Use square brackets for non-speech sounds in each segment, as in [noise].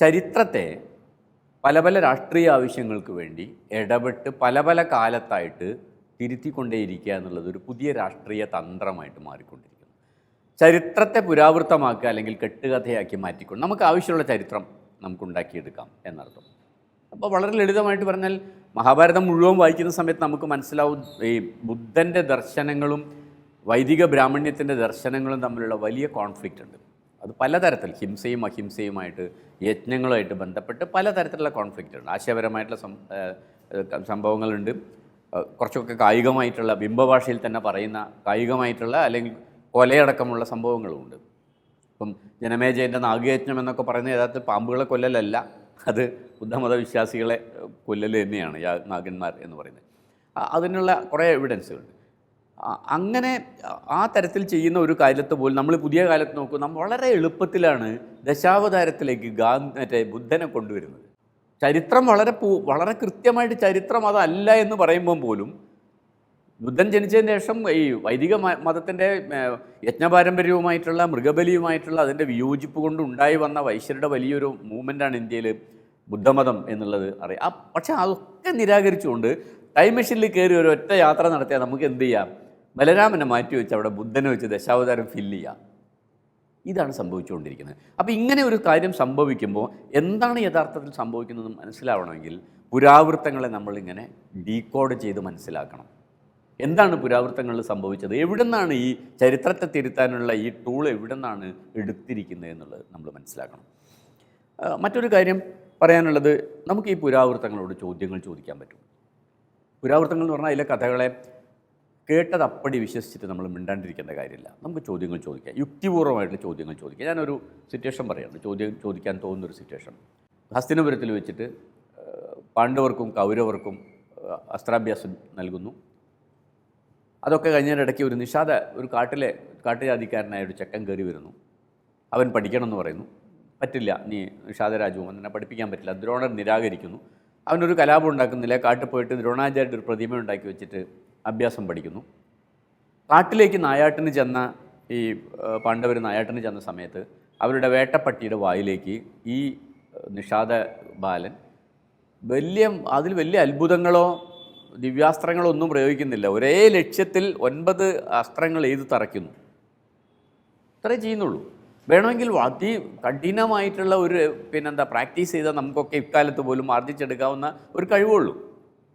ചരിത്രത്തെ പല പല രാഷ്ട്രീയ ആവശ്യങ്ങൾക്ക് വേണ്ടി ഇടപെട്ട് പല പല കാലത്തായിട്ട് തിരുത്തിക്കൊണ്ടേയിരിക്കുക എന്നുള്ളത് ഒരു പുതിയ രാഷ്ട്രീയ തന്ത്രമായിട്ട് മാറിക്കൊണ്ടിരിക്കുന്നു. ചരിത്രത്തെ പുരാവൃത്തമാക്കുക അല്ലെങ്കിൽ കെട്ടുകഥയാക്കി മാറ്റിക്കൊണ്ട് നമുക്ക് ആവശ്യമുള്ള ചരിത്രം നമുക്ക് ഉണ്ടാക്കിയെടുക്കാം എന്നർത്ഥം. അപ്പോൾ വളരെ ലളിതമായിട്ട് പറഞ്ഞാൽ മഹാഭാരതം മുഴുവൻ വായിക്കുന്ന സമയത്ത് നമുക്ക് മനസ്സിലാവും ഈ ബുദ്ധന്റെ ദർശനങ്ങളും വൈദിക ബ്രാഹ്മണ്യത്തിന്റെ ദർശനങ്ങളും തമ്മിലുള്ള വലിയ കോൺഫ്ലിക്റ്റ് ഉണ്ട്. അത് പലതരത്തിൽ ഹിംസയും അഹിംസയുമായിട്ട് യജ്ഞങ്ങളുമായിട്ട് ബന്ധപ്പെട്ട് പലതരത്തിലുള്ള കോൺഫ്ലിക്റ്റ് ഉണ്ട് ആശയപരമായിട്ടുള്ള സംഭവങ്ങളുണ്ട്. കുറച്ചൊക്കെ കായികമായിട്ടുള്ള ബിംബഭാഷയിൽ തന്നെ പറയുന്ന കായികമായിട്ടുള്ള അല്ലെങ്കിൽ കൊലയടക്കമുള്ള സംഭവങ്ങളുമുണ്ട്. ഇപ്പം ജനമേജയന്റെ നാഗയജ്ഞം എന്നൊക്കെ പറയുന്ന യഥാർത്ഥത്തിൽ പാമ്പുകളെ കൊല്ലലല്ല. അത് ബുദ്ധമത വിശ്വാസികളെ കൊല്ലൽ തന്നെയാണ് നാഗന്മാർ എന്ന് പറയുന്നത്. അതിനുള്ള കുറേ എവിഡൻസുകളുണ്ട് അങ്ങനെ ആ തരത്തിൽ ചെയ്യുന്ന ഒരു കാലത്ത് പോലും നമ്മൾ പുതിയ കാലത്ത് നോക്കും നമ്മൾ വളരെ എളുപ്പത്തിലാണ് ദശാവതാരത്തിലേക്ക് ഗാ മറ്റേ ബുദ്ധനെ കൊണ്ടുവരുന്നത്. ചരിത്രം വളരെ പൂ വളരെ കൃത്യമായിട്ട് ചരിത്രം അതല്ല എന്ന് പറയുമ്പം പോലും ബുദ്ധൻ ജനിച്ചതിന് ശേഷം ഈ വൈദിക മതത്തിന്റെ യജ്ഞപാരമ്പര്യവുമായിട്ടുള്ള മൃഗബലിയുമായിട്ടുള്ള അതിന്റെ വിയോജിപ്പ് കൊണ്ട് ഉണ്ടായി വന്ന വൈശ്യരുടെ വലിയൊരു മൂവ്മെന്റാണ് ഇന്ത്യയിൽ ബുദ്ധമതം എന്നുള്ളത് അറിയാം. പക്ഷേ അതൊക്കെ നിരാകരിച്ചുകൊണ്ട് ടൈം മെഷീനിൽ കയറി ഒരു ഒറ്റ യാത്ര നടത്തിയാൽ നമുക്ക് എന്ത് ചെയ്യാം? ബലരാമനെ മാറ്റി വെച്ച് അവിടെ ബുദ്ധനെ വെച്ച് ദശാവതാരം ഫില്ല് ചെയ്യുക ഇതാണ് സംഭവിച്ചുകൊണ്ടിരിക്കുന്നത്. അപ്പോൾ ഇങ്ങനെ ഒരു കാര്യം സംഭവിക്കുമ്പോൾ എന്താണ് യഥാർത്ഥത്തിൽ സംഭവിക്കുന്നത് മനസ്സിലാവണമെങ്കിൽ പുരാവൃത്തങ്ങളെ നമ്മളിങ്ങനെ ഡീകോഡ് ചെയ്ത് മനസ്സിലാക്കണം. എന്താണ് പുരാവൃത്തങ്ങളിൽ സംഭവിച്ചത്? എവിടെ നിന്നാണ് ഈ ചരിത്രത്തെ തിരുത്താനുള്ള ഈ ടൂൾ എവിടെ നിന്നാണ് എടുത്തിരിക്കുന്നത് എന്നുള്ളത് നമ്മൾ മനസ്സിലാക്കണം. മറ്റൊരു കാര്യം പറയാനുള്ളത് നമുക്ക് ഈ പുരാവൃത്തങ്ങളോട് ചോദ്യങ്ങൾ ചോദിക്കാൻ പറ്റും. പുരാവൃത്തങ്ങൾ എന്ന് പറഞ്ഞാൽ അതിലെ കഥകളെ കേട്ടത് അപ്പടി വിശ്വസിച്ചിട്ട് നമ്മൾ മിണ്ടാണ്ടിരിക്കേണ്ട കാര്യമില്ല. നമുക്ക് ചോദ്യങ്ങൾ ചോദിക്കാം. യുക്തിപൂർവമായിട്ടുള്ള ചോദ്യങ്ങൾ ചോദിക്കാം. ഞാനൊരു സിറ്റുവേഷൻ പറയുന്നു ചോദ്യം ചോദിക്കാൻ തോന്നുന്നൊരു സിറ്റുവേഷൻ ഹസ്തിനപുരത്തിൽ വെച്ചിട്ട് പാണ്ഡവർക്കും കൗരവർക്കും അസ്ത്രാഭ്യാസം നൽകുന്നു. അതൊക്കെ കഴിഞ്ഞതിനിടയ്ക്ക് ഒരു നിഷാദ ഒരു കാട്ടിലെ കാട്ടുജാതിക്കാരനായ ഒരു ചെക്കൻ കയറി വരുന്നു. അവൻ പഠിക്കണമെന്ന് പറയുന്നു. പറ്റില്ല. നീ നിഷാദ രാജകുമാരൻ എന്നെ പഠിപ്പിക്കാൻ പറ്റില്ല. ദ്രോണർ നിരാകരിക്കുന്നു. അവനൊരു കലാപം ഉണ്ടാക്കുന്നില്ല. കാട്ടിൽ പോയിട്ട് ദ്രോണാചാര്യ ഒരു പ്രതിമ ഉണ്ടാക്കി വെച്ചിട്ട് അഭ്യാസം പഠിക്കുന്നു. കാട്ടിലേക്ക് നായാട്ടിന് ചെന്ന ഈ പാണ്ഡവർ നായാട്ടിന് ചെന്ന സമയത്ത് അവരുടെ വേട്ടപ്പട്ടിയുടെ വായിലേക്ക് ഈ നിഷാദ ബാലൻ വലിയ അതിൽ വലിയ അത്ഭുതങ്ങളോ ദിവ്യാസ്ത്രങ്ങളോ ഒന്നും പ്രയോഗിക്കുന്നില്ല. ഒരേ ലക്ഷ്യത്തിൽ ഒൻപത് അസ്ത്രങ്ങൾ എഴുതി തറയ്ക്കുന്നു. ഇത്രേ ചെയ്യുന്നുള്ളൂ. വേണമെങ്കിൽ അതി കഠിനമായിട്ടുള്ള ഒരു പിന്നെന്താ പ്രാക്ടീസ് ചെയ്താൽ നമുക്കൊക്കെ ഇക്കാലത്ത് പോലും ആർജിച്ചെടുക്കാവുന്ന ഒരു കഴിവുള്ളൂ.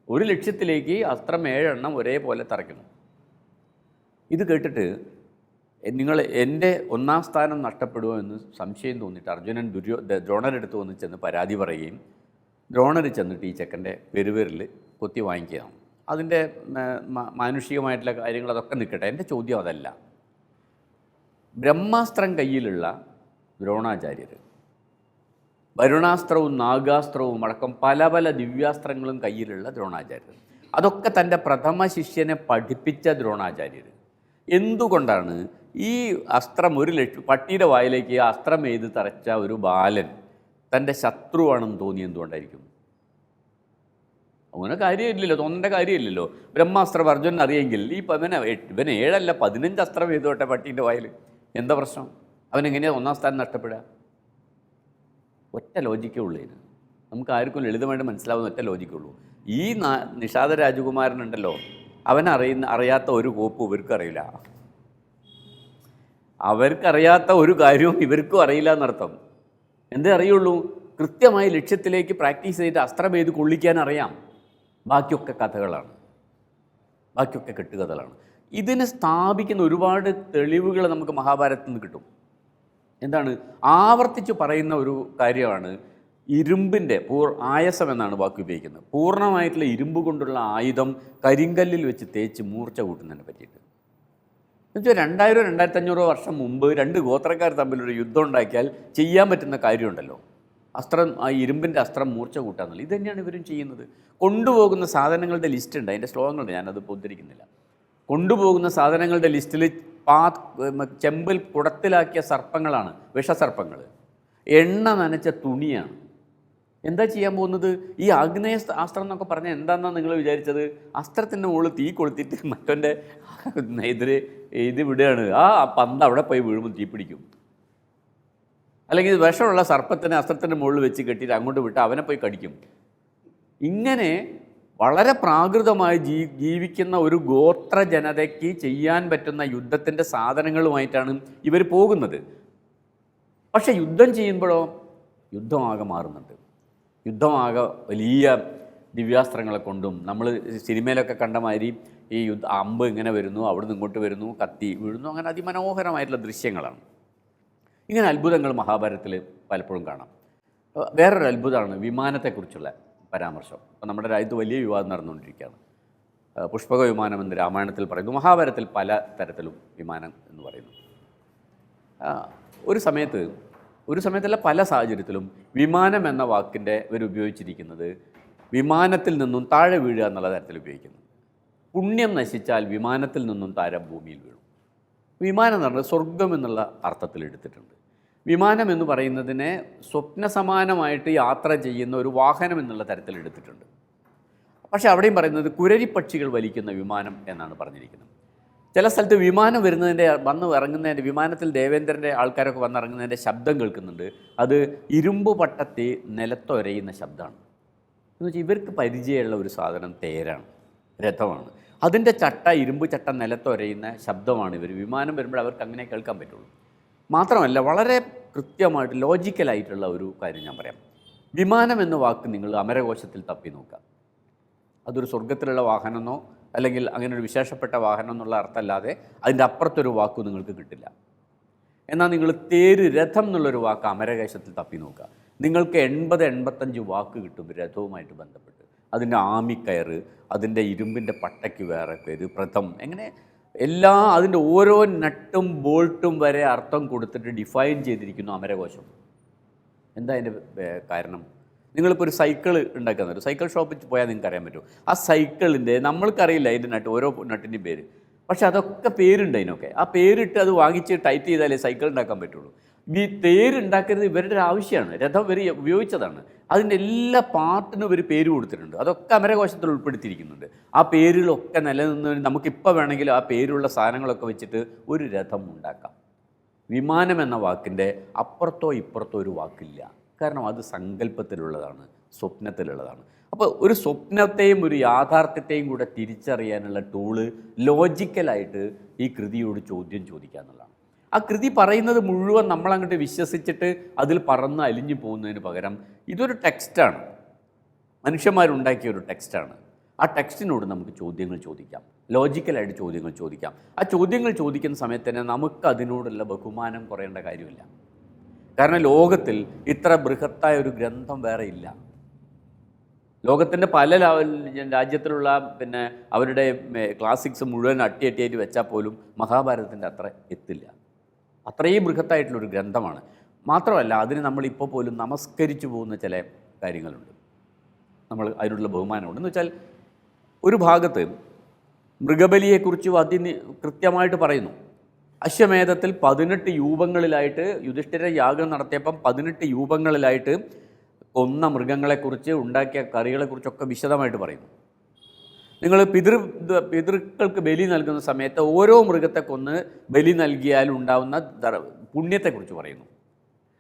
ഒരു ലക്ഷ്യത്തിലേക്ക് അസ്ത്രം ഏഴെണ്ണം ഒരേപോലെ തറയ്ക്കുന്നു. ഇത് കേട്ടിട്ട് നിങ്ങൾ എന്റെ ഒന്നാം സ്ഥാനം നഷ്ടപ്പെടുമോ എന്ന് സംശയം തോന്നിയിട്ട് അർജുനൻ ദുര്യോ ദ്രോണരെടുത്ത് വന്ന് ചെന്ന് പരാതി പറയുകയും ദ്രോണർ ചെന്നിട്ട് ഈ ചെക്കന്റെ പെരുവിരൽ കൊത്തി വാങ്ങിക്കുകയാണ്. അതിന്റെ മാനുഷികമായിട്ടുള്ള കാര്യങ്ങൾ അതൊക്കെ നിൽക്കട്ടെ. എന്റെ ചോദ്യം അതല്ല. ബ്രഹ്മാസ്ത്രം കയ്യിലുള്ള ദ്രോണാചാര്യർ വരുണാസ്ത്രവും നാഗാസ്ത്രവും അടക്കം പല പല ദിവ്യാസ്ത്രങ്ങളും കയ്യിലുള്ള ദ്രോണാചാര്യർ. അതൊക്കെ തന്റെ പ്രഥമ ശിഷ്യനെ പഠിപ്പിച്ച ദ്രോണാചാര്യർ. എന്തുകൊണ്ടാണ് ഈ അസ്ത്രം ഒരു ലക്ഷം പട്ടിയുടെ വായിലേക്ക് അസ്ത്രം എഴുതി തറച്ച ഒരു ബാലൻ തന്റെ ശത്രുവാണെന്ന് തോന്നി എന്തുകൊണ്ടായിരിക്കും? അങ്ങനെ കാര്യമില്ലല്ലോ തോന്നേണ്ട കാര്യമില്ലല്ലോ. ബ്രഹ്മാസ്ത്രം അർജുനൻ അറിയെങ്കിൽ ഈ ഇവനെ ഇവന് ഏഴല്ല പതിനഞ്ച് അസ്ത്രം എഴുതോട്ടെ പട്ടീന്റെ വായിൽ. എന്താ പ്രശ്നം? അവനെങ്ങനെയാണ് ഒന്നാം സ്ഥാനം നഷ്ടപ്പെടുക? ഒറ്റ ലോജിക്കേ ഉള്ളൂ ഇതിന് നമുക്ക് ആർക്കും ലളിതമായിട്ട് മനസ്സിലാവുന്ന ഒറ്റ ലോജിക്കേ ഉള്ളൂ. ഈ നിഷാദ രാജകുമാരനുണ്ടല്ലോ അവൻ അറിയുന്ന അറിയാത്ത ഒരു കോപ്പ് ഇവർക്കും അറിയില്ല. അവർക്കറിയാത്ത ഒരു കാര്യവും ഇവർക്കും അറിയില്ല എന്നർത്ഥം. എന്തേ അറിയുള്ളൂ? കൃത്യമായി ലക്ഷ്യത്തിലേക്ക് പ്രാക്ടീസ് ചെയ്ത് അസ്ത്രം ചെയ്ത് കൊള്ളിക്കാൻ അറിയാം? ബാക്കിയൊക്കെ കഥകളാണ്. ബാക്കിയൊക്കെ കെട്ടുകഥകളാണ്. ഇതിനെ സ്ഥാപിക്കുന്ന ഒരുപാട് തെളിവുകൾ നമുക്ക് മഹാഭാരതത്തിൽ നിന്ന് കിട്ടും. എന്താണ് ആവർത്തിച്ച് പറയുന്ന ഒരു കാര്യമാണ് ഇരുമ്പിന്റെ പൂർ ആയസം എന്നാണ് വാക്ക് ഉപയോഗിക്കുന്നത്. പൂർണമായിട്ടുള്ള ഇരുമ്പ് കൊണ്ടുള്ള ആയുധം കരിങ്കല്ലിൽ വെച്ച് തേച്ച് മൂർച്ച കൂട്ടുന്നതിനെ പറ്റിയിട്ട്. എന്നുവെച്ചാൽ രണ്ടായിരം രണ്ടായിരത്തി അഞ്ഞൂറോ വർഷം മുമ്പ് രണ്ട് ഗോത്രക്കാർ തമ്മിലൊരു യുദ്ധം ഉണ്ടാക്കിയാൽ ചെയ്യാൻ പറ്റുന്ന കാര്യമുണ്ടല്ലോ. അസ്ത്രം ആ ഇരുമ്പിന്റെ അസ്ത്രം മൂർച്ച കൂട്ടാന്നുള്ളത് ഇത് തന്നെയാണ് ഇവരും ചെയ്യുന്നത്. കൊണ്ടുപോകുന്ന സാധനങ്ങളുടെ ലിസ്റ്റ് ഉണ്ട്. അതിന്റെ ശ്ലോകങ്ങളുണ്ട്. ഞാനത് ഇപ്പോൾ ഉദ്ധരിക്കുന്നില്ല. കൊണ്ടുപോകുന്ന സാധനങ്ങളുടെ ലിസ്റ്റിൽ പാ ചെമ്പിൽ കുടത്തിലാക്കിയ സർപ്പങ്ങളാണ് വിഷസർപ്പങ്ങൾ എണ്ണ നനച്ച തുണിയാണ്. എന്താ ചെയ്യാൻ പോകുന്നത്? ഈ ആഗ്നേയ സ്ത- അസ്ത്രം എന്നൊക്കെ പറഞ്ഞാൽ എന്താണെന്നാണ് നിങ്ങൾ വിചാരിച്ചത്? അസ്ത്രത്തിന്റെ മുകളിൽ തീ കൊളുത്തിട്ട് മറ്റൊന്റെ [laughs] എതിരെ ഇത് വിടുകയാണ്. ആ പന്ത് അവിടെ പോയി വീഴുമ്പോൾ തീ പിടിക്കും. അല്ലെങ്കിൽ വിഷമുള്ള സർപ്പത്തിനെ അസ്ത്രത്തിന്റെ മുകളിൽ വെച്ച് കെട്ടിയിട്ട് അങ്ങോട്ട് വിട്ട് അവനെ പോയി കടിക്കും. ഇങ്ങനെ വളരെ പ്രാകൃതമായി ജീ ജീവിക്കുന്ന ഒരു ഗോത്ര ജനതയ്ക്ക് ചെയ്യാൻ പറ്റുന്ന യുദ്ധത്തിന്റെ സാധനങ്ങളുമായിട്ടാണ് ഇവർ പോകുന്നത്. പക്ഷെ യുദ്ധം ചെയ്യുമ്പോഴോ യുദ്ധമാകെ മാറുന്നുണ്ട്. യുദ്ധമാകെ വലിയ ദിവ്യാസ്ത്രങ്ങളെ കൊണ്ടും നമ്മൾ സിനിമയിലൊക്കെ കണ്ട മാതിരി ഈ യുദ്ധ അമ്പ് ഇങ്ങനെ വരുന്നു അവിടുന്ന് ഇങ്ങോട്ട് വരുന്നു കത്തി വീഴുന്നു അങ്ങനെ അതിമനോഹരമായിട്ടുള്ള ദൃശ്യങ്ങളാണ്. ഇങ്ങനെ അത്ഭുതങ്ങൾ മഹാഭാരതത്തിൽ പലപ്പോഴും കാണാം. വേറൊരു അത്ഭുതമാണ് വിമാനത്തെക്കുറിച്ചുള്ള. പരാമർശം. അപ്പോൾ നമ്മുടെ രാജ്യത്ത് വലിയ വിവാദം നടന്നുകൊണ്ടിരിക്കുകയാണ്. പുഷ്പക വിമാനം എന്ന് രാമായണത്തിൽ പറയുന്നു. മഹാഭാരതത്തിൽ പല തരത്തിലും വിമാനം എന്ന് പറയുന്നു. ഒരു സമയത്ത് ഒരു സമയത്തല്ല പല സാഹചര്യത്തിലും വിമാനം എന്ന വാക്കിന്റെ ഇവർ ഉപയോഗിച്ചിരിക്കുന്നത് വിമാനത്തിൽ നിന്നും താഴെ വീഴുക എന്നുള്ള തരത്തിൽ ഉപയോഗിക്കുന്നു. പുണ്യം നശിച്ചാൽ വിമാനത്തിൽ നിന്നും താരം ഭൂമിയിൽ വീഴും. വിമാനം എന്ന് പറഞ്ഞാൽ സ്വർഗം എന്നുള്ള അർത്ഥത്തിൽ എടുത്തിട്ടുണ്ട്. വിമാനം എന്ന് പറയുന്നതിനെ സ്വപ്ന സമാനമായിട്ട് യാത്ര ചെയ്യുന്ന ഒരു വാഹനം എന്നുള്ള തരത്തിൽ എടുത്തിട്ടുണ്ട്. പക്ഷേ അവിടെയും പറയുന്നത് കുരരിപ്പക്ഷികൾ വലിക്കുന്ന വിമാനം എന്നാണ് പറഞ്ഞിരിക്കുന്നത്. ചില സ്ഥലത്ത് വിമാനം വരുന്നതിന്റെ വന്ന് ഇറങ്ങുന്നതിന്റെ വിമാനത്തിൽ ദേവേന്ദ്രന്റെ ആൾക്കാരൊക്കെ വന്നിറങ്ങുന്നതിന്റെ ശബ്ദം കേൾക്കുന്നുണ്ട്. അത് ഇരുമ്പ് പട്ടത്തി നിലത്തൊരയുന്ന ശബ്ദമാണ്. എന്ന് വെച്ചാൽ ഇവർക്ക് പരിചയമുള്ള ഒരു സാധനം തേരാണ് രഥമാണ്. അതിന്റെ ചട്ട ഇരുമ്പ് ചട്ട നിലത്തൊരയുന്ന ശബ്ദമാണ് ഇവർ. വിമാനം വരുമ്പോൾ അവർക്ക് അങ്ങനെ കേൾക്കാൻ പറ്റുള്ളൂ. മാത്രമല്ല വളരെ കൃത്യമായിട്ട് ലോജിക്കലായിട്ടുള്ള ഒരു കാര്യം ഞാൻ പറയാം. വിമാനം എന്ന വാക്ക് നിങ്ങൾ അമരകോശത്തിൽ തപ്പി നോക്കുക. അതൊരു സ്വർഗത്തിലുള്ള വാഹനമെന്നോ അല്ലെങ്കിൽ അങ്ങനെ ഒരു വിശേഷപ്പെട്ട വാഹനം എന്നുള്ള അർത്ഥമല്ലാതെ അതിന്റെ അപ്പുറത്തൊരു വാക്കും നിങ്ങൾക്ക് കിട്ടില്ല. എന്നാൽ നിങ്ങൾ തേര് രഥം എന്നുള്ളൊരു വാക്ക് അമരകേശത്തിൽ തപ്പി നോക്കുക. നിങ്ങൾക്ക് എൺപത് എൺപത്തഞ്ച് വാക്ക് കിട്ടും രഥവുമായിട്ട് ബന്ധപ്പെട്ട്. അതിന്റെ ആമിക്കയറ് അതിന്റെ ഇരുമ്പിന്റെ പട്ടയ്ക്ക് വേറെ പേര് പ്രഥം എങ്ങനെ എല്ലാ അതിന്റെ ഓരോ നട്ടും ബോൾട്ടും വരെ അർത്ഥം കൊടുത്തിട്ട് ഡിഫൈൻ ചെയ്തിരിക്കുന്നു അമരകോശം. എന്താ അതിന്റെ കാരണം? നിങ്ങളിപ്പോൾ ഒരു സൈക്കിൾ ഉണ്ടാക്കുന്ന ഒരു സൈക്കിൾ ഷോപ്പിൽ പോയാൽ നിങ്ങൾക്ക് അറിയാൻ പറ്റും. ആ സൈക്കിളിന്റെ നമ്മൾക്കറിയില്ല അതിന്റെ നട്ട് ഓരോ നട്ടിന്റെയും പേര്. പക്ഷേ അതൊക്കെ പേരുണ്ട് അതിനൊക്കെ. ആ പേരിട്ട് അത് വാങ്ങിച്ച് ടൈറ്റ് ചെയ്താലേ സൈക്കിൾ ഉണ്ടാക്കാൻ പറ്റുള്ളൂ. ഈ തേരുണ്ടാക്കരുത് ഇവരുടെ ആവശ്യമാണ്. രഥം ഇവർ ഉപയോഗിച്ചതാണ്. അതിന്റെ എല്ലാ പാർട്ടിനും ഇവർ പേര് കൊടുത്തിട്ടുണ്ട്. അതൊക്കെ അമരകോശത്തിൽ ഉൾപ്പെടുത്തിയിരിക്കുന്നുണ്ട്. ആ പേരുകളൊക്കെ നിലനിന്ന് നമുക്കിപ്പോൾ വേണമെങ്കിൽ ആ പേരുള്ള സാധനങ്ങളൊക്കെ വെച്ചിട്ട് ഒരു രഥം ഉണ്ടാക്കാം. വിമാനം എന്ന വാക്കിന്റെ അപ്പുറത്തോ ഇപ്പുറത്തോ ഒരു വാക്കില്ല. കാരണം അത് സങ്കല്പത്തിലുള്ളതാണ് സ്വപ്നത്തിലുള്ളതാണ്. അപ്പോൾ ഒരു സ്വപ്നത്തെയും ഒരു യാഥാർത്ഥ്യത്തെയും കൂടെ തിരിച്ചറിയാനുള്ള ടൂൾ ലോജിക്കലായിട്ട് ഈ കൃതിയോട് ചോദ്യം ചോദിക്കുക എന്നുള്ളതാണ് ആ കൃതി പറയുന്നത് മുഴുവൻ നമ്മളങ്ങോട്ട് വിശ്വസിച്ചിട്ട് അതിൽ പറന്ന് അലിഞ്ഞു പോകുന്നതിന് പകരം ഇതൊരു ടെക്സ്റ്റാണ്. മനുഷ്യന്മാരുണ്ടാക്കിയ ഒരു ടെക്സ്റ്റാണ്. ആ ടെക്സ്റ്റിനോട് നമുക്ക് ചോദ്യങ്ങൾ ചോദിക്കാം. ലോജിക്കലായിട്ട് ചോദ്യങ്ങൾ ചോദിക്കാം. ആ ചോദ്യങ്ങൾ ചോദിക്കുന്ന സമയത്ത് തന്നെ നമുക്ക് അതിനോടുള്ള ബഹുമാനം കുറയേണ്ട കാര്യമില്ല. കാരണം ലോകത്തിൽ ഇത്ര ബൃഹത്തായ ഒരു ഗ്രന്ഥം വേറെ ഇല്ല. ലോകത്തിന്റെ പല രാജ്യത്തിലുള്ള പിന്നെ അവരുടെ ക്ലാസിക്സ് മുഴുവൻ അട്ടിയട്ടിയായിട്ട് വെച്ചാൽ പോലും മഹാഭാരതത്തിന്റെ അത്ര എത്തില്ല. അത്രയും ബൃഹത്തായിട്ടുള്ളൊരു ഗ്രന്ഥമാണ്. മാത്രമല്ല അതിന് നമ്മളിപ്പോൾ പോലും നമസ്കരിച്ചു പോകുന്ന ചില കാര്യങ്ങളുണ്ട്. നമ്മൾ അതിനുള്ള ബഹുമാനമുണ്ട്. എന്ന് വെച്ചാൽ ഒരു ഭാഗത്ത് മൃഗബലിയെക്കുറിച്ച് അതി കൃത്യമായിട്ട് പറയുന്നു. അശ്വമേധത്തിൽ പതിനെട്ട് യൂപങ്ങളിലായിട്ട് യുധിഷ്ഠിര യാഗം നടത്തിയപ്പം പതിനെട്ട് യൂപങ്ങളിലായിട്ട് കൊന്ന മൃഗങ്ങളെക്കുറിച്ച് ഉണ്ടാക്കിയ കറികളെക്കുറിച്ചൊക്കെ വിശദമായിട്ട് പറയുന്നു. നിങ്ങൾ പിതൃ പിതൃക്കൾക്ക് ബലി നൽകുന്ന സമയത്ത് ഓരോ മൃഗത്തെ കൊന്ന് ബലി നൽകിയാൽ ഉണ്ടാവുന്ന പുണ്യത്തെക്കുറിച്ച് പറയുന്നു.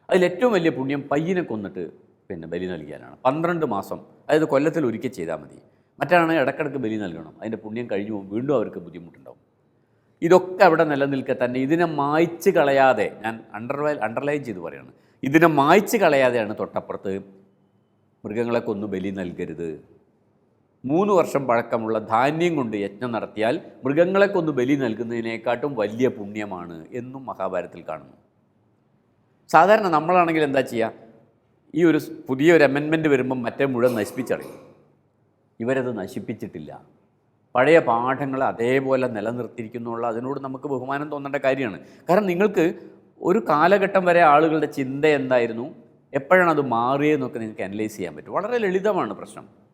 അതിലേറ്റവും വലിയ പുണ്യം പയ്യനെ കൊന്നിട്ട് പിന്നെ ബലി നൽകിയാലാണ്. പന്ത്രണ്ട് മാസം അതായത് കൊല്ലത്തിൽ ഒരിക്കൽ ചെയ്താൽ മതി. മറ്റാണ് ഇടക്കിടക്ക് ബലി നൽകണം. അതിന്റെ പുണ്യം കഴിഞ്ഞു പോകും വീണ്ടും അവർക്ക് ബുദ്ധിമുട്ടുണ്ടാവും. ഇതൊക്കെ അവിടെ നിലനിൽക്കെ തന്നെ ഇതിനെ മായ്ച്ച് കളയാതെ ഞാൻ അണ്ടർവൈ അണ്ടർലൈൻ ചെയ്ത് പറയുകയാണ് ഇതിനെ മായ്ച്ച് കളയാതെയാണ് തൊട്ടപ്പുറത്ത് മൃഗങ്ങളെ കൊന്നു ബലി നൽകരുത്. മൂന്ന് വർഷം പഴക്കമുള്ള ധാന്യം കൊണ്ട് യജ്ഞം നടത്തിയാൽ മൃഗങ്ങളെ കൊന്ന് ബലി നൽകുന്നതിനേക്കാട്ടും വലിയ പുണ്യമാണ് എന്നും മഹാഭാരതത്തിൽ കാണുന്നു. സാധാരണ നമ്മളാണെങ്കിൽ എന്താ ചെയ്യുക ഈ ഒരു പുതിയൊരു അമെൻമെന്റ് വരുമ്പം മറ്റേ മുഴുവൻ നശിപ്പിച്ചറിയും. ഇവരത് നശിപ്പിച്ചിട്ടില്ല. പഴയ പാഠങ്ങൾ അതേപോലെ നിലനിർത്തിയിരിക്കുന്നുള്ള അതിനോട് നമുക്ക് ബഹുമാനം തോന്നേണ്ട കാര്യമാണ്. കാരണം നിങ്ങൾക്ക് ഒരു കാലഘട്ടം വരെ ആളുകളുടെ ചിന്ത എന്തായിരുന്നു? എപ്പോഴാണ് അത് മാറിയതെന്നൊക്കെ നിങ്ങൾക്ക് അനലൈസ് ചെയ്യാൻ പറ്റും. വളരെ ലളിതമാണ് പ്രശ്നം.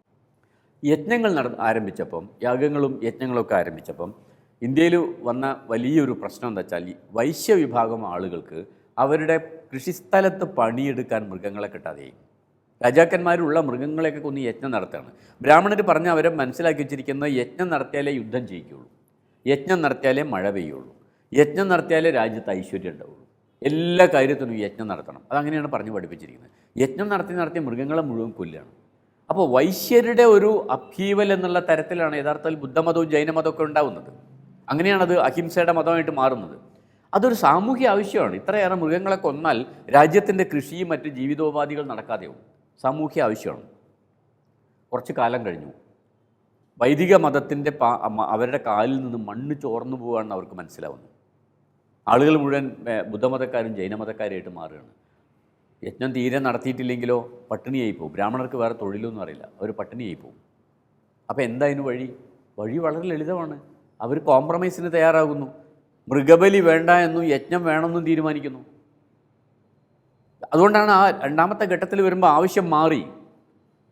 യജ്ഞങ്ങൾ നട ആരംഭിച്ചപ്പം യാഗങ്ങളും യജ്ഞങ്ങളൊക്കെ ആരംഭിച്ചപ്പം ഇന്ത്യയിൽ വന്ന വലിയൊരു പ്രശ്നം എന്താ വെച്ചാൽ വൈശ്യവിഭാഗം ആളുകൾക്ക് അവരുടെ കൃഷിസ്ഥലത്ത് പണിയെടുക്കാൻ മൃഗങ്ങളെ കിട്ടാതെയായി രാജാക്കന്മാരുള്ള മൃഗങ്ങളെയൊക്കെ കൊന്ന് യജ്ഞം നടത്തുകയാണ്. ബ്രാഹ്മണർ പറഞ്ഞ് അവരെ മനസ്സിലാക്കി വെച്ചിരിക്കുന്നത് യജ്ഞം നടത്തിയാലേ യുദ്ധം ജയിക്കുകയുള്ളൂ. യജ്ഞം നടത്തിയാലേ മഴ പെയ്യുള്ളൂ. യജ്ഞം നടത്തിയാലേ രാജ്യത്ത് ഐശ്വര്യം ഉണ്ടാവുള്ളൂ. എല്ലാ കാര്യത്തിനും യജ്ഞം നടത്തണം. അതങ്ങനെയാണ് പറഞ്ഞു പഠിപ്പിച്ചിരിക്കുന്നത്. യജ്ഞം നടത്തി നടത്തി മൃഗങ്ങളെ മുഴുവൻ കൊല്ലുകയാണ്. അപ്പോൾ വൈശ്യരുടെ ഒരു അഭീവൽ എന്നുള്ള തരത്തിലാണ് യഥാർത്ഥത്തിൽ ബുദ്ധമതവും ജൈനമതവും ഒക്കെ ഉണ്ടാവുന്നത്. അങ്ങനെയാണത് അഹിംസയുടെ മതമായിട്ട് മാറുന്നത്. അതൊരു സാമൂഹ്യ ആവശ്യമാണ്. ഇത്രയേറെ മൃഗങ്ങളെ കൊന്നാൽ രാജ്യത്തിന്റെ കൃഷിയും മറ്റ് ജീവിതോപാധികൾ നടക്കാതെയാവും സാമൂഹ്യ ആവശ്യമാണ്. കുറച്ച് കാലം കഴിഞ്ഞു. വൈദിക മതത്തിന്റെ പാ അവരുടെ കാലിൽ നിന്ന് മണ്ണ് ചോർന്നു പോവുകയാണെന്ന് അവർക്ക് മനസ്സിലാവുന്നു. ആളുകൾ മുഴുവൻ ബുദ്ധമതക്കാരും ജൈനമതക്കാരുമായിട്ട് മാറുകയാണ്. യജ്ഞം തീരെ നടത്തിയിട്ടില്ലെങ്കിലോ പട്ടിണിയായി പോകും ബ്രാഹ്മണർക്ക് വേറെ തൊഴിലൊന്നും അറിയില്ല. അവർ പട്ടിണിയായി പോകും അപ്പോൾ എന്താ അതിന് വഴി? വഴി വളരെ ലളിതമാണ്. അവർ കോംപ്രമൈസിന് തയ്യാറാകുന്നു. മൃഗബലി വേണ്ട എന്നും യജ്ഞം വേണമെന്നും തീരുമാനിക്കുന്നു. അതുകൊണ്ടാണ് ആ രണ്ടാമത്തെ ഘട്ടത്തിൽ വരുമ്പോൾ ആവശ്യം മാറി.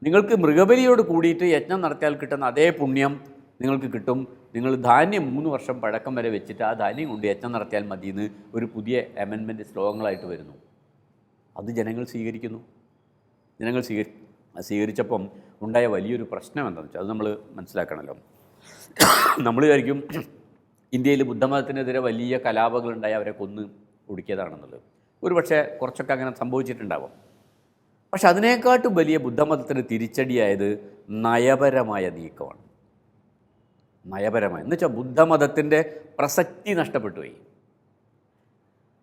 നിങ്ങൾക്ക് മൃഗബലിയോട് കൂടിയിട്ട് യജ്ഞം നടത്തിയാൽ കിട്ടുന്ന അതേ പുണ്യം നിങ്ങൾക്ക് കിട്ടും. നിങ്ങൾ ധാന്യം മൂന്ന് വർഷം പഴക്കം വരെ വെച്ചിട്ട് ആ ധാന്യം കൊണ്ട് യജ്ഞം നടത്തിയാൽ മതിയെന്ന് ഒരു പുതിയ അമെൻമെന്റ് ശ്ലോകങ്ങളായിട്ട് വരുന്നു. അത് ജനങ്ങൾ സ്വീകരിക്കുന്നു. ജനങ്ങൾ സ്വീകരി സ്വീകരിച്ചപ്പം ഉണ്ടായ വലിയൊരു പ്രശ്നം എന്താണെന്ന് വെച്ചാൽ അത് നമ്മൾ മനസ്സിലാക്കണമല്ലോ നമ്മൾ വിചാരിക്കും ഇന്ത്യയിൽ ബുദ്ധമതത്തിനെതിരെ വലിയ കലാപങ്ങളുണ്ടായി അവരെ കൊന്ന് ഒടുക്കിയതാണെന്നുള്ളത്. ഒരു പക്ഷേ കുറച്ചൊക്കെ അങ്ങനെ സംഭവിച്ചിട്ടുണ്ടാവാം. പക്ഷെ അതിനേക്കാട്ടും വലിയ ബുദ്ധമതത്തിന് തിരിച്ചടിയായത് നയപരമായ നീക്കമാണ്. നയപരമായ. എന്നുവെച്ചാൽ ബുദ്ധമതത്തിന്റെ പ്രസക്തി നഷ്ടപ്പെട്ടു പോയി.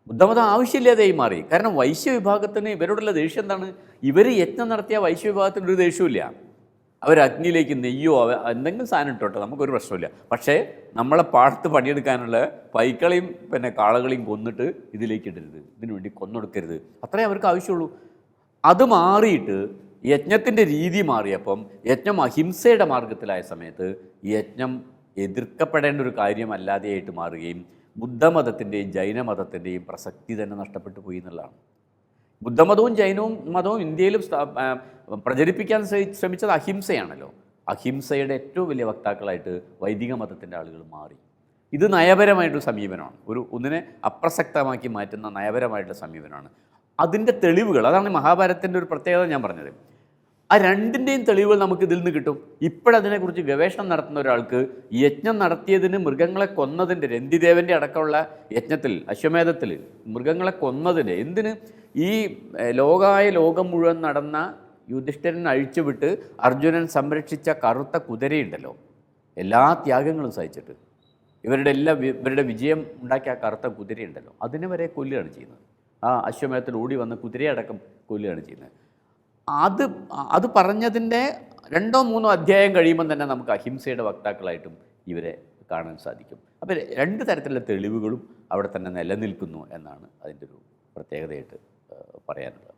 ബുദ്ധമതം ആവശ്യമില്ലാതെയായി മാറി. കാരണം വൈശ്യ വിഭാഗത്തിന് ഇവരോടുള്ള ദേഷ്യം എന്താണ്? ഇവർ യജ്ഞം നടത്തിയ വൈശ്യ വിഭാഗത്തിന് ഒരു ദേഷ്യമില്ല അവർ അഗ്നിയിലേക്ക് നെയ്യോ എന്തെങ്കിലും സാധനം ഇട്ടോട്ടെ നമുക്കൊരു പ്രശ്നമില്ല പക്ഷേ നമ്മളെ പാടത്ത് പണിയെടുക്കാനുള്ള പൈക്കളെയും പിന്നെ കാളകളെയും കൊന്നിട്ട് ഇതിലേക്ക് ഇടരുത്. ഇതിനു വേണ്ടി കൊന്നൊടുക്കരുത്. അത്രേ അവർക്ക് ആവശ്യമുള്ളൂ. അത് മാറിയിട്ട് യജ്ഞത്തിന്റെ രീതി മാറിയപ്പം യജ്ഞം അഹിംസയുടെ മാർഗത്തിലായ സമയത്ത് യജ്ഞം എതിർക്കപ്പെടേണ്ട ഒരു കാര്യമല്ലാതെയായിട്ട് മാറുകയും ബുദ്ധമതത്തിന്റെയും ജൈനമതത്തിന്റെയും പ്രസക്തി തന്നെ നഷ്ടപ്പെട്ടു പോയി എന്നുള്ളതാണ്. ബുദ്ധമതവും ജൈനവും മതവും ഇന്ത്യയിലും പ്രചരിപ്പിക്കാൻ ശ്രമി- ശ്രമിച്ചത് അഹിംസയാണല്ലോ. അഹിംസയുടെ ഏറ്റവും വലിയ വക്താക്കളായിട്ട് വൈദിക മതത്തിന്റെ ആളുകൾ മാറി. ഇത് നയപരമായിട്ടൊരു സമീപനമാണ്. ഒരു ഒന്നിനെ അപ്രസക്തമാക്കി മാറ്റുന്ന നയപരമായിട്ടുള്ള സമീപനമാണ്. അതിന്റെ തെളിവുകൾ അതാണ് മഹാഭാരതത്തിന്റെ ഒരു പ്രത്യേകത ഞാൻ പറഞ്ഞത്. ആ രണ്ടിന്റെയും തെളിവുകൾ നമുക്ക് ഇതിൽ നിന്ന് കിട്ടും. ഇപ്പോഴതിനെക്കുറിച്ച് ഗവേഷണം നടത്തുന്ന ഒരാൾക്ക് യജ്ഞം നടത്തിയതിന് മൃഗങ്ങളെ കൊന്നതിന്റെ രന്തിദേവന്റെ അടക്കമുള്ള യജ്ഞത്തിൽ അശ്വമേധത്തിൽ മൃഗങ്ങളെ കൊന്നതിന് എന്തിന്? ഈ ലോകായ ലോകം മുഴുവൻ നടന്ന യുധിഷ്ഠിരൻ അഴിച്ചുവിട്ട് അർജുനൻ സംരക്ഷിച്ച കറുത്ത കുതിരയുണ്ടല്ലോ. എല്ലാ ത്യാഗങ്ങളും സഹിച്ചിട്ട്. ഇവരുടെ എല്ലാ ഇവരുടെ വിജയം ഉണ്ടാക്കിയ ആ കറുത്ത കുതിരയുണ്ടല്ലോ. അതിനെ വരെ കൊല്ലുകയാണ് ചെയ്യുന്നത്. ആ അശ്വമേധത്തിൽ ഓടി വന്ന കുതിരയടക്കം കൊല്ലുകയാണ് ചെയ്യുന്നത്. അത് അത് പറഞ്ഞതിന്റെ രണ്ടോ മൂന്നോ അധ്യായം കഴിയുമ്പം തന്നെ നമുക്ക് അഹിംസയുടെ വക്താക്കളായിട്ടും ഇവരെ കാണാൻ സാധിക്കും. അപ്പോൾ രണ്ട് തരത്തിലുള്ള തെളിവുകളും അവിടെ തന്നെ നിലനിൽക്കുന്നു എന്നാണ് അതിന്റെ ഒരു പ്രത്യേകതയായിട്ട് പറയാനുള്ളത്.